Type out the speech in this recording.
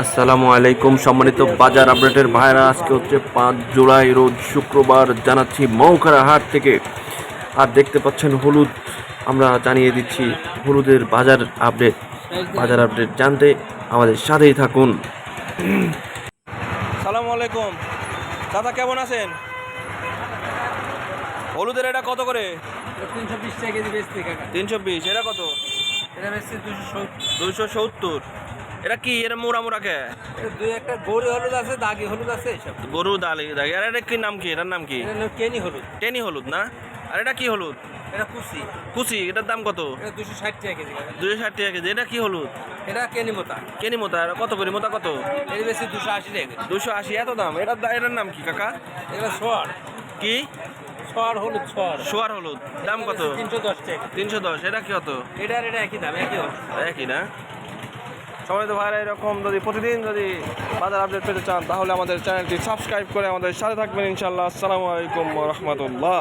আসসালামু আলাইকুম। সম্মানিত বাজার আপডেটের ভাইরা আজকে হচ্ছে পাঁচ জুলাই রোজ শুক্রবার জানাচ্ছি মৌখারা হাট থেকে। আর দেখতে পাচ্ছেন হলুদ আমরা জানিয়ে দিচ্ছি হলুদের বাজার আপডেট। বাজার আপডেট জানতে আমাদের সাথেই থাকুন। সালাম আলাইকুম। দাদা কেমন আছেন? হলুদের এটা কত করে? তিনশো বিশ টাকা কেজি বেচতে কাকা। তিনশো বিশ এটা কত? এটা বেচছে দুশো সত্তর। দুইশো সত্তর। এটা কি? এটা মোড়া মোড়া কে? দুই একটা গরু হলুদ আছে দাগি হলুদ আছে এসব। গরু দালি দালি আর এটা কি নাম কি? এটার নাম কি? কেনি হলুদ। টেনি হলুদ না? আর এটা কি হলুদ? এটা কুচি কুচি এটার দাম কত? দুশো ষাট টাকা কেজি দুশো ষাট টাকা কেজি। এটা কি হলুদ? এটা কেনি মোতা। কেনি মোতা। কত করে? মোতা কত? এটা বেশি দুশো আশি টাকা দুশো আশি। এত দাম? এটার এটার নাম কি কাকা? এটা সোয়ার। কি? সোয়ার হলুদ সোয়ার। সোয়ার হলুদ। দাম কত? তিনশো দশ টাকা তিনশো দশ। এটা কি কত? এটা আর এটা একই দাম একই একই না? সবাই তো ভাইরা এরকম যদি প্রতিদিন যদি বাজার আপডেট পেতে চান, তাহলে আমাদের চ্যানেলটি সাবস্ক্রাইব করে আমাদের সাথে থাকবেন ইনশাল্লাহ আসসালামু আলাইকুম রহমতুল্লাহ।